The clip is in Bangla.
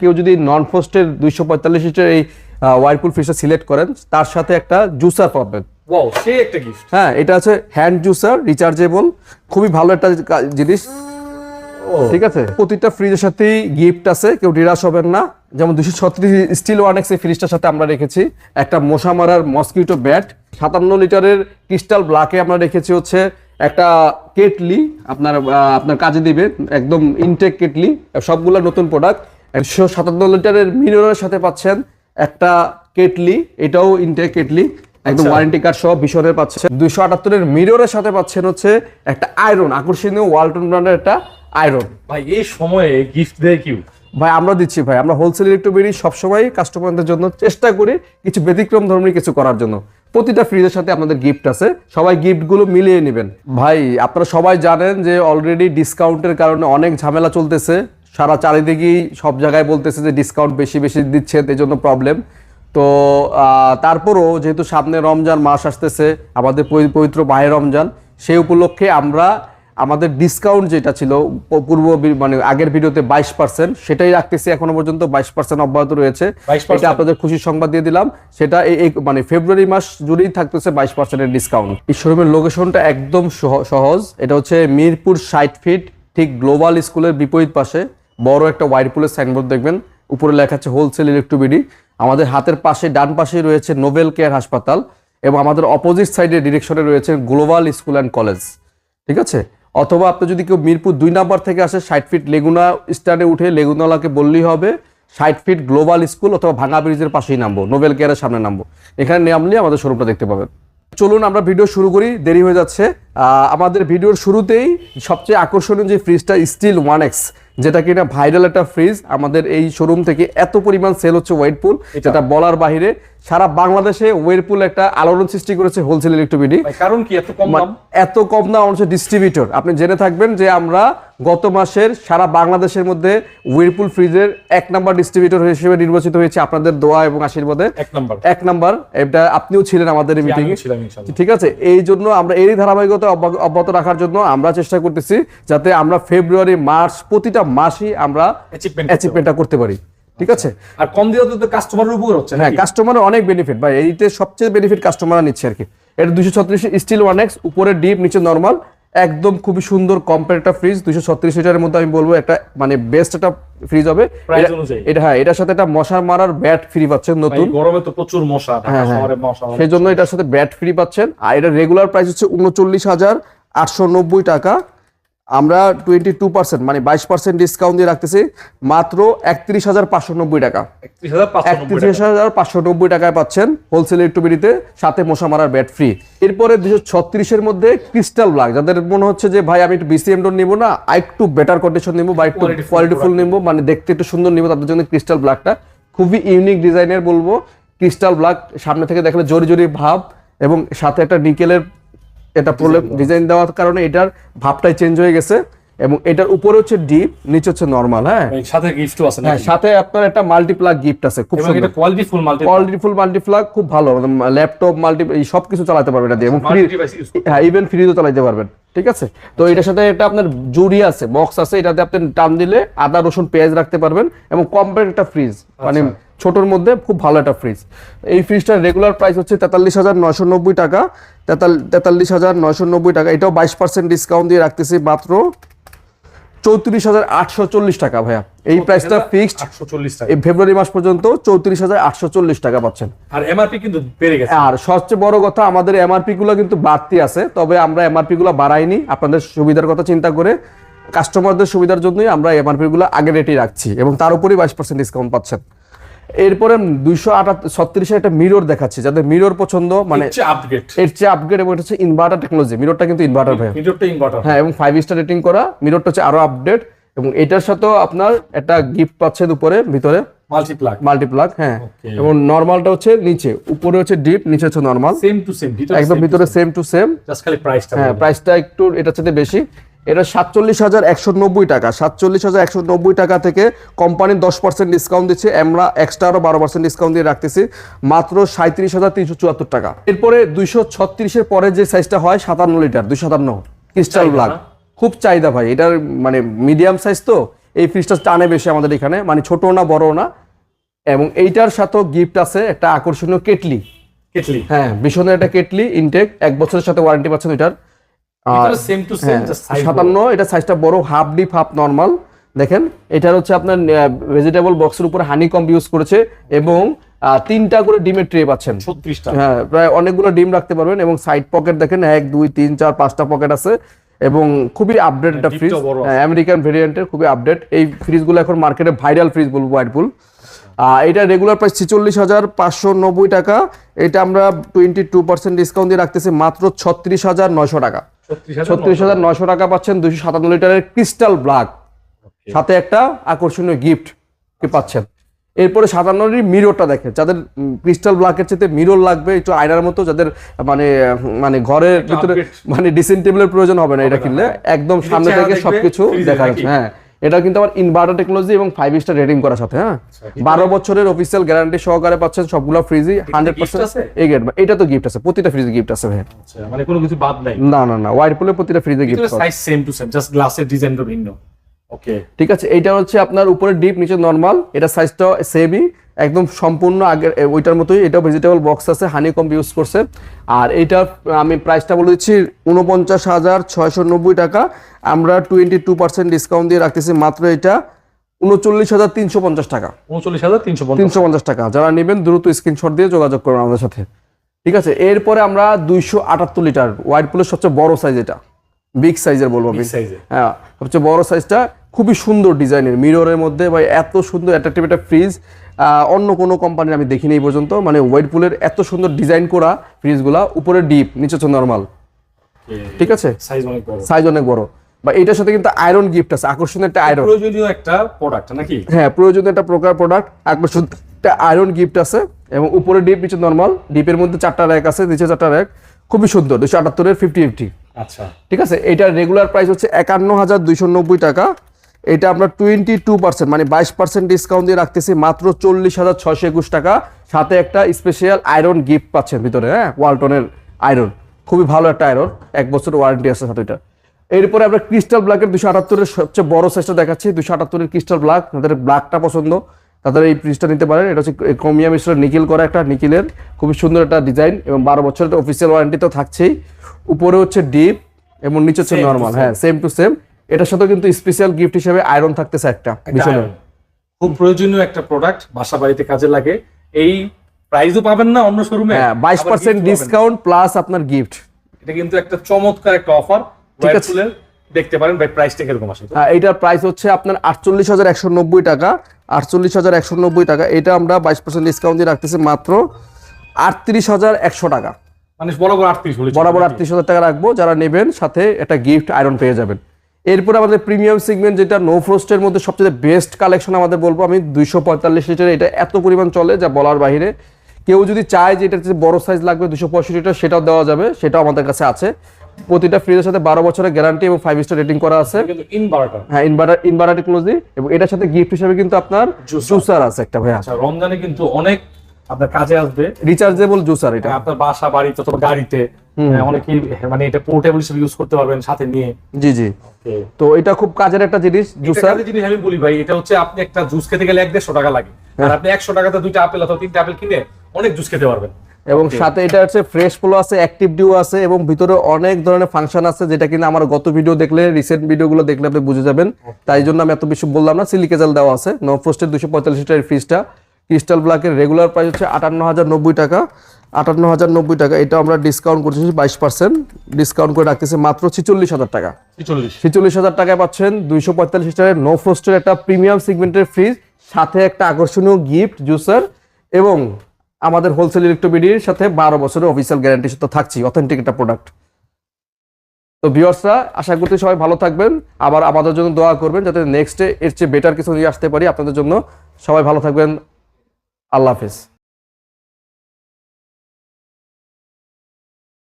কেউ যদি নন ফ্রস্টের দুইশো পঁয়তাল্লিশ লিটার এই ওয়াইরপুল ফ্রিজটা সিলেক্ট করেন তার সাথে একটা জুসার পাবেন। ওয়াও সে একটা গিফট হ্যাঁ এটা আছে হ্যান্ড জুসার রিচার্জেবল খুবই ভালো একটা জিনিস। ঠিক আছে? প্রতিটা ফ্রিজের সাথেই গিফট আছে কেউ নিরাশ হবেন না। যেমন দুশো ছত্রিশ স্টিল ওয়ানেক্স এই ফ্রিজটার সাথে আমরা রেখেছি। একটা মশা মারার মসকিউটো ব্যাট সাতান্ন লিটারের ক্রিস্টাল ব্লাকে আমরা রেখেছি হচ্ছে একটা কেটলি আপনার আপনার কাজে দিবে একদম ইনটেক কেটলি সবগুলো নতুন প্রোডাক্ট একশো সাতান্ন লিটারের মিররের সাথে পাচ্ছেন একটা কেটলি এটাও ইনটেক কেটলি একদম ওয়ারেন্টি কার্ড সহ ভীষণের পাচ্ছেন। দুইশো আটাত্তরের মিররের সাথে পাচ্ছেন হচ্ছে একটা আয়রন আকর্ষণীয় ওয়ালটন ব্র্যান্ডের একটা আয়রন ভাই এই সময়ে গিফট দেয় কিউ? ভাই আমরা দিচ্ছি ভাই আমরা হোলসেল ইলেকট্রোবেরি সবসময় কাস্টমারদের জন্য চেষ্টা করি কিছু ব্যতিক্রম ধর্মী কিছু করার জন্য। প্রতিটা ফ্রিজের সাথে আপনাদের গিফট আছে সবাই গিফটগুলো মিলিয়ে নেবেন। ভাই আপনারা সবাই জানেন যে অলরেডি ডিসকাউন্টের কারণে অনেক ঝামেলা চলতেছে। সারা চারিদিকেই সব জায়গায় বলতেছে যে ডিসকাউন্ট বেশি বেশি দিচ্ছে এই জন্য প্রবলেম তো আহ, তারপরও যেহেতু সামনে রমজান মাস আসতেছে আমাদের পবি- পবিত্র মাহে রমজান সেই উপলক্ষে আমরা আমাদের ডিসকাউন্ট যেটা ছিল পূর্ব মানে আগের ভিডিওতে বাইশ পার্সেন্ট সেটাই রাখতেছি এখনও পর্যন্ত বাইশ পার্সেন্ট অব্যাহত রয়েছে। 22% এটা আপনাদের খুশির সংবাদ দিয়ে দিলাম। সেটা এই মানে ফেব্রুয়ারি মাস জুড়েই থাকতেছে বাইশ পার্সেন্টের ডিসকাউন্ট এই শোরুমের লোকেশনটা একদম সহ- সহজ এটা হচ্ছে মিরপুর ষাট ফিট ঠিক গ্লোবাল স্কুলের বিপরীত পাশে বড় একটা ওয়াইরপুলের সাইনবোর্ড দেখবেন। উপরে লেখা আছে হোলসেল ইলেকট্রোবিডি আমাদের হাতের পাশে, ডান পাশে রয়েছে নোবেল কেয়ার হাসপাতাল এবং আমাদের অপোজিট সাইডে ডিরেকশনে রয়েছে গ্লোবাল স্কুল অ্যান্ড কলেজ ঠিক আছে? অথবা আপনি যদি কেউ মিরপুর দুই নাম্বার থেকে আসে, ষাট ফিট লেগুনা স্ট্যান্ডে উঠে লেগুনালাকে বললেই হবে, ষাট ফিট গ্লোবাল স্কুল অথবা ভাঙা ব্রিজের পাশেই নামবো নোবেল কেয়ারের সামনে নামবো। এখানে নামলে আমাদের শোরুমটা দেখতে পাবেন। চলুন আমরা ভিডিও শুরু করি দেরি হয়ে যাচ্ছে। আহ, আমাদের ভিডিওর শুরুতেই সবচেয়ে আকর্ষণীয় যে ফ্রিজটা স্টিল ওয়ান এক্স যেটা কিনা ভাইরাল একটা ফ্রিজ আমাদের এই শোরুম থেকে এত পরিমাণ সেল হচ্ছে ওয়াইটপুল যেটা বলার বাহিরে সারা বাংলাদেশে ওয়েরপুল একটা আলোড়ন সৃষ্টি করেছে হোলসেল ইলেকট্রিবিটি কারণ কি এত কম দাম? এত কম দাম হচ্ছে ডিস্ট্রিবিউটর আপনি জেনে থাকবেন যে আমরা গত মাসের সারা বাংলাদেশের মধ্যে উইরপুল ফ্রিজের এক নাম্বার ডিস্ট্রিবিউটর হিসেবে নির্বাচিত হয়েছে আপনাদের দোয়া এবং আশীর্বাদে। এক নাম্বার এক নাম্বার এটা আপনিও ছিলেন আমাদের মিটিং। ঠিক আছে? এই জন্য আমরা এরই ধারাবাহিকতা অব্যা- অব্যাহত রাখার জন্য আমরা চেষ্টা করতেছি যাতে আমরা ফেব্রুয়ারি মার্চ প্রতিটা মাসই আমরা অ্যাচিভমেন্টটা করতে পারি। ঠিক আছে? আর কম দিলে তো কাস্টমারের উপকার হচ্ছে হ্যাঁ কাস্টমারের অনেক বেনিফিট ভাই এইতে সবচেয়ে বেনিফিট কাস্টমাররা নিচ্ছে আর কি। এটা দুশো ছত্রিশ স্টিল ওয়ান এক্স উপরে ডিপ নিচে নর্মাল একদম খুবই সুন্দর কম্প্যাক্ট ফ্রিজ দুশো ছত্রিশ লিটারের মধ্যে আমি বলব একটা মানে বেস্ট একটা ফ্রিজ হবে। এটা- হ্যাঁ এটার সাথে একটা মশার মারার ব্যাট ফ্রি পাচ্ছেন নতুন। গরমে তো প্রচুর মশা হ্যাঁ, হ্যাঁ। মশা। সেই জন্য এটার সাথে ব্যাট ফ্রি পাচ্ছেন। আর এটা রেগুলার প্রাইস হচ্ছে উনচল্লিশ হাজার আটশো নব্বই টাকা। আমরা টোয়েন্টি টু পার্সেন্ট মানে বাইশ পার্সেন্ট ডিসকাউন্ট দিয়ে রাখতেছি মাত্র একত্রিশ হাজার পাঁচশো নব্বই টাকা। একত্রিশ হাজার পাঁচশো নব্বই টাকায় পাচ্ছেন হোলসেল ইলেকট্রিবিটিতে সাথে মশা মারার ব্যাট ফ্রি এরপরে দুশো ছত্রিশের মধ্যে ক্রিস্টাল ব্ল্যাক যাদের মনে হচ্ছে যে ভাই আমি একটু বিসিএম ডোর নিবো না একটু বেটার কন্ডিশন নিবো বা একটু কোয়ালিটিফুল নিবো মানে দেখতে একটু সুন্দর নিবো তাদের জন্য ক্রিস্টাল ব্ল্যাকটা খুবই ইউনিক ডিজাইনের বলব ক্রিস্টাল ব্ল্যাক সামনে থেকে দেখলে জরি জরি ভাব এবং সাথে একটা নিকেলের এটা প্রবলেম ডিজাইন দেওয়ার কারণে এটার ভাবটাই চেঞ্জ হয়ে গেছে এবং এটার উপরে হচ্ছে ডিপ নিচে হচ্ছে নর্মাল হ্যাঁ? সাথে গিফটও আছে হ্যাঁ সাথে আপনার একটা মাল্টিপ্লাগ গিফট আছে খুব সুন্দর। এটা quality full multi quality full multi plug খুব ভালো। ল্যাপটপ মাল্টি এই সব কিছু চালাতে পারবেন এটা দিয়ে। এবং ফ্রি হ্যাঁ ইভেন ফ্রিজও চালাতে পারবেন ঠিক আছে? তো এটার সাথে এটা আপনার জুড়ি আছে বক্স আছে এটাতে আপনি টান দিলে আদা রসুন পেঁয়াজ রাখতে পারবেন এবং কম্প্যাক্ট একটা ফ্রিজ মানে ছোটোর মধ্যে খুব ভালো একটা ফ্রিজ এই ফ্রিজটার রেগুলার প্রাইস হচ্ছে তেতাল্লিশ হাজার নয়শো নব্বই টাকা। তেতাল্লিশ হাজার নয়শো নব্বই টাকা। এটাও বাইশ পার্সেন্ট ডিসকাউন্ট দিয়ে রাখতেছি মাত্র চৌত্রিশ হাজার আটশো চল্লিশ টাকা ভাইয়া। এই প্রাইসটা ফিক্সড এই ফেব্রুয়ারি মাস পর্যন্ত চৌত্রিশ হাজার আটশো চল্লিশ টাকা পাচ্ছেন। আর এমআরপি কিন্তু বেড়ে গেছে। আর সবচেয়ে বড় কথা আমাদের এমআরপি গুলো কিন্তু বাড়তি আছে তবে আমরা এমআরপি গুলো বাড়াইনি। আপনাদের সুবিধার কথা চিন্তা করে কাস্টমারদের সুবিধার জন্যই আমরা এমআরপি গুলো আগের রেটেই রাখছি এবং তার উপরেই বাইশ পার্সেন্ট ডিসকাউন্ট পাচ্ছেন। এরপরে দুইশো আটাত্তর ছত্রিশে একটা মিরর দেখাচ্ছে যাদের মিরর পছন্দ মানে আপগ্রেড এর চেয়ে আপগ্রেড এবং এটা হচ্ছে ইনভার্টার টেকনোলজি মিররটা কিন্তু ইনভার্টার ভাই ইনভার্টার হ্যাঁ এবং ফাইভ স্টার রেটিং করা মিররটা হচ্ছে আরও আপডেট এবং এটার সাথেও আপনার একটা গিফট পাচ্ছেন উপরে ভিতরে। মাল্টিপ্লাগ মাল্টিপ্লাগ হ্যাঁ। এবং নর্মালটা হচ্ছে নিচে উপরে হচ্ছে ডিপ নিচে হচ্ছে নর্মাল সেম টু সেম একদম ভিতরে সেম টু সেম জাস্ট খালি প্রাইসটা হ্যাঁ প্রাইসটা একটু এটার সাথে বেশি। এটা সাতচল্লিশ হাজার একশো নব্বই টাকা। সাতচল্লিশ হাজার একশো নব্বই টাকা থেকে কোম্পানির দশ পার্সেন্ট ডিসকাউন্ট দিচ্ছে। আমরা এক্সট্রা আরও বারো পার্সেন্ট ডিসকাউন্ট দিয়ে রাখতেছি। মাত্র সাঁত্রিশ হাজার তিনশো চুয়াত্তর টাকা। এরপরে দুইশো ছত্রিশের পরে যে সাইজটা হয় সাতান্ন লিটার দুইশো সাতান্ন ক্রিস্টাল না? খুব চাহিদা ভাই। এটার মানে মিডিয়াম সাইজ তো এই ফ্রিজটা টানে বেশি আমাদের এখানে। মানে ছোট না বড় না। এবং এইটার সাথেও গিফট আছে একটা আকর্ষণীয় কেটলি। কেটলি। হ্যাঁ ভীষণের একটা কেটলি ইনটেক এক বছরের সাথে ওয়ারেন্টি পাচ্ছেন ওইটার। আর সেম টু সেম হ্যাঁ সাতান্ন এটা সাইজটা বড় হাফ ডিপ হাফ নর্মাল দেখেন এটার হচ্ছে আপনার ভেজিটেবল বক্সের উপরে হানি কম্ব ইউজ করেছে এবং তিনটা করে ডিমের ট্রে পাচ্ছেন। ছত্রিশটা। হ্যাঁ প্রায় অনেকগুলো ডিম রাখতে পারবেন এবং সাইড পকেট দেখেন এক দুই তিন চার পাঁচটা পকেট আছে এবং খুবই আপডেট একটা ফ্রিজ। আমেরিকান ভেরিয়েন্টের খুবই আপডেট এই ফ্রিজগুলো এখন মার্কেটে ভাইরাল ফ্রিজ বলব ওয়াইটপুল এটা রেগুলার প্রাইস ছেচল্লিশ হাজার পাঁচশো নব্বই টাকা। এটা আমরা টোয়েন্টি টু পার্সেন্ট ডিসকাউন্ট দিয়ে রাখতেছি মাত্র ছত্রিশ হাজার নয়শো টাকা। ছত্রিশ হাজার নয়শো টাকা পাচ্ছেন দুইশো সাতান্ন লিটারের ক্রিস্টাল ব্ল্যাক সাথে একটা আকর্ষণীয় গিফট কি পাচ্ছেন। এরপরে সাতান্নটি মিররটা দেখেন। যাদের ক্রিস্টাল ব্ল্যাকের চেয়ে মিরর লাগবে একটু আয়নার মতো যাদের মানে মানে ঘরের ভিতরে মানে ড্রেসিং টেবিলের প্রয়োজন হবে না এটা কিনলে। একদম সামনে থেকে সবকিছু দেখা যাচ্ছে হ্যাঁ। এটা কিন্তু আমার ইনভার্টার টেকনোলজি এবং ফাইভ স্টার রেটিং করার সাথে হ্যাঁ? বারো বছরের অফিসিয়াল গ্যারান্টি সহকারে পাচ্ছেন সবগুলো ফ্রিজই হান্ড্রেড পার্সেন্ট? এই গেট এটা তো গিফট আছে প্রতিটা ফ্রিজে গিফট আছে ভাই আচ্ছা, মানে কোনো কিছু বাদ নাই? না না না ওয়াইড প্রতিটা ফ্রিজে gift size same to same just গ্লাসের ডিজাইনটা ভিন্ন। ওকে ঠিক আছে এইটা হচ্ছে আপনার উপরে ডিপ নিচে নর্মাল এটা সাইজটা সেমই একদম সম্পূর্ণ আগের ওইটার মতোই এটা ভেজিটেবল বক্স আছে হানি কম্প ইউজ করছে। আর এইটা আমি প্রাইসটা বলে দিচ্ছি উনপঞ্চাশ হাজার ছয়শো নব্বই টাকা। আমরা টোয়েন্টি টু পার্সেন্ট ডিসকাউন্ট দিয়ে রাখতেছি মাত্র এটা উনচল্লিশ হাজার তিনশো পঞ্চাশ টাকা। উনচল্লিশ হাজার তিনশো তিনশো পঞ্চাশ টাকা। যারা নেবেন দ্রুত স্ক্রিনশট দিয়ে যোগাযোগ করুন আমাদের সাথে। ঠিক আছে এরপরে আমরা দুইশো আটাত্তর লিটার হোয়াইট পুলের সবচেয়ে বড় সাইজ এটা। বিগ সাইজের বলব আমি সাইজে হ্যাঁ সবচেয়ে বড় সাইজটা খুবই সুন্দর ডিজাইনের। মিররের মধ্যে বা এত সুন্দর অ্যাট্রাকটিভ একটা ফ্রিজ অন্য কোনো কোম্পানির আমি দেখিনি এই পর্যন্ত। মানে ওয়াইটপুলের এত সুন্দর ডিজাইন করা ফ্রিজগুলা উপরে ডিপ নিচে হচ্ছে নর্মাল ঠিক আছে? সাইজ অনেক বড়। সাইজ অনেক বড়। বা এটার সাথে কিন্তু আয়রন গিফট আছে আকর্ষণীয় একটা আয়রন প্রয়োজনীয় একটা প্রোডাক্ট নাকি? হ্যাঁ প্রয়োজনীয় একটা প্রকার প্রোডাক্ট আকর্ষণ একটা আয়রন গিফট আছে এবং উপরে ডিপ নিচে নর্মাল ডিপের মধ্যে চারটা র্যাক আছে নিচে চারটা র্যাক খুবই সুন্দর দুশো আটাত্তরের ফিফটি ফিফটি আচ্ছা। ঠিক আছে? এটার রেগুলার প্রাইস হচ্ছে একান্ন হাজার দুইশো নব্বই টাকা। এটা আমরা টোয়েন্টি টু পার্সেন্ট মানে বাইশ পার্সেন্ট ডিসকাউন্ট দিয়ে রাখতেছি মাত্র চল্লিশ হাজার ছয়শো একুশ টাকা। সাথে একটা স্পেশাল আয়রন গিফট পাচ্ছেন ভিতরে হ্যাঁ? ওয়ালটনের আয়রন খুবই ভালো একটা আয়রন এক বছর ওয়ারেন্টি আছে সাথে এটা। এরপরে আমরা ক্রিস্টাল ব্ল্যাকের দুশো আটাত্তরের সবচেয়ে বড় সাইজটা দেখাচ্ছি দুশো আটাত্তরের ক্রিস্টাল ব্ল্যাক তাদের ব্ল্যাকটা পছন্দ। তাদের এই ফ্রিজটা নিতে পারেন এটা হচ্ছে ক্রোমিয়াম স্টোর নিকিল করা একটা নিকিলের খুবই সুন্দর একটা ডিজাইন এবং বারো বছরের অফিসিয়াল ওয়ারেন্টি তো থাকছেই। উপরে হচ্ছে ডিপ এবং নিচে হচ্ছে নর্মাল হ্যাঁ সেম টু সেম এটার সাথে কিন্তু স্পেশাল গিফট হিসেবে আয়রন থাকতেছে একটা iron। খুব প্রয়োজনীয় একটা প্রোডাক্ট বাসা বাড়িতে কাজে লাগে। এই প্রাইসও পাবেন না অন্য শোরুমে হ্যাঁ বাইশ পার্সেন্ট ডিসকাউন্ট প্লাস আপনার গিফট এটা কিন্তু একটা চমৎকার একটা অফার ঠিক আছে। দেখতে পারেন ভাই প্রাইসটা কীরকম আসে হ্যাঁ এইটার প্রাইস হচ্ছে আপনার আটচল্লিশ হাজার একশো নব্বই টাকা আটচল্লিশ হাজার একশো নব্বই টাকা। এটা আমরা বাইশ পার্সেন্ট ডিসকাউন্ট দিয়ে রাখতেছি মাত্র আটত্রিশ হাজার একশো টাকা। মানে বরাবর আটত্রিশ বরাবর আটত্রিশ হাজার টাকা রাখব যারা নেবেন সাথে একটা গিফট আয়রন পেয়ে যাবেন। এরপর আমাদের প্রিমিয়াম সেগমেন্ট যেটা নো ফ্রস্টের মধ্যে সবচেয়ে বেস্ট কালেকশন আমাদের বলব আমি দুইশো পঁয়তাল্লিশ লিটার এটা এত পরিমাণ চলে যা বলার বাইরে কেউ যদি চায় যে এটা বড় সাইজ লাগবে দুশো পঁয়ষট্টি লিটার সেটাও দেওয়া যাবে সেটাও আমাদের কাছে আছে। প্রতিটা ফ্রিজের সাথে বারো বছরের গ্যারান্টি এবং ফাইভ স্টার রেটিং করা আছে। ইনভার্টার হ্যাঁ ইনভার্টার ইনভার্টার টেকনোলজি এবং এটার সাথে গিফট হিসেবে কিন্তু আপনার জুসার আছে একটা ভাইয়া। আচ্ছা রমজানে কিন্তু অনেক আপনার কাজে আসবে। রিচার্জেবল জুসার এটা। আপনার বাসা বাড়িতে অথবা গাড়িতে অনেকেই মানে এটা পোর্টেবল হিসেবে ইউজ করতে পারবেন সাথে নিয়ে। জি জি। তো এটা খুব কাজের একটা জিনিস জুসার। জিনিস আমি বলি ভাই এটা হচ্ছে আপনি একটা জুস খেতে গেলে এক দেড়শো টাকা লাগে। আর আপনি একশো টাকাতে দুইটা আপেল অথবা তিনটা আপেল কিনে অনেক জুস খেতে পারবেন। এবং সাথে এটা হচ্ছে ফ্রেশ ফ্লো আছে অ্যাক্টিভ ডিউ আছে এবং ভিতরে অনেক ধরনের ফাংশন আছে যেটা কিনা আমার গত ভিডিও দেখলে রিসেন্ট ভিডিওগুলো দেখলে আপনি বুঝে যাবেন। তাই জন্য আমি এত বেশি বললাম না সিলিকেজাল দেওয়া আছে নো ফ্রোস্টের দুশো পঁয়তাল্লিশ লিটারের ফ্রিজটা ক্রিস্টাল ব্ল্যাকের রেগুলার প্রাইস হচ্ছে আটান্ন হাজার নব্বই টাকা। আটান্ন হাজার নব্বই টাকা এটা আমরা ডিসকাউন্ট করতেছি বাইশ পার্সেন্ট ডিসকাউন্ট করে রাখতেছি মাত্র ছিচল্লিশ হাজার টাকা। চল্লিশ ছেচল্লিশ হাজার টাকায় পাচ্ছেন দুইশো পঁয়তাল্লিশ লিটারের নো ফ্রোস্টের একটা প্রিমিয়াম সেগমেন্টের ফ্রিজ সাথে একটা আকর্ষণীয় গিফট জুসার এবং আমাদের হোলসেল ইলেকট্রোবিডির সাথে বারো বছরের অফিসিয়াল গ্যারান্টি সাথে থাকছি অথেন্টিক একটা প্রোডাক্ট তো ভিউয়ার্সরা আশা করতে সবাই ভালো থাকবেন। আবার আমাদের জন্য দোয়া করবেন যাতে নেক্সটে এর চেয়ে বেটার কিছু নিয়ে আসতে পারি আপনাদের জন্য। সবাই ভালো থাকবেন। আল্লাহ হাফিজ।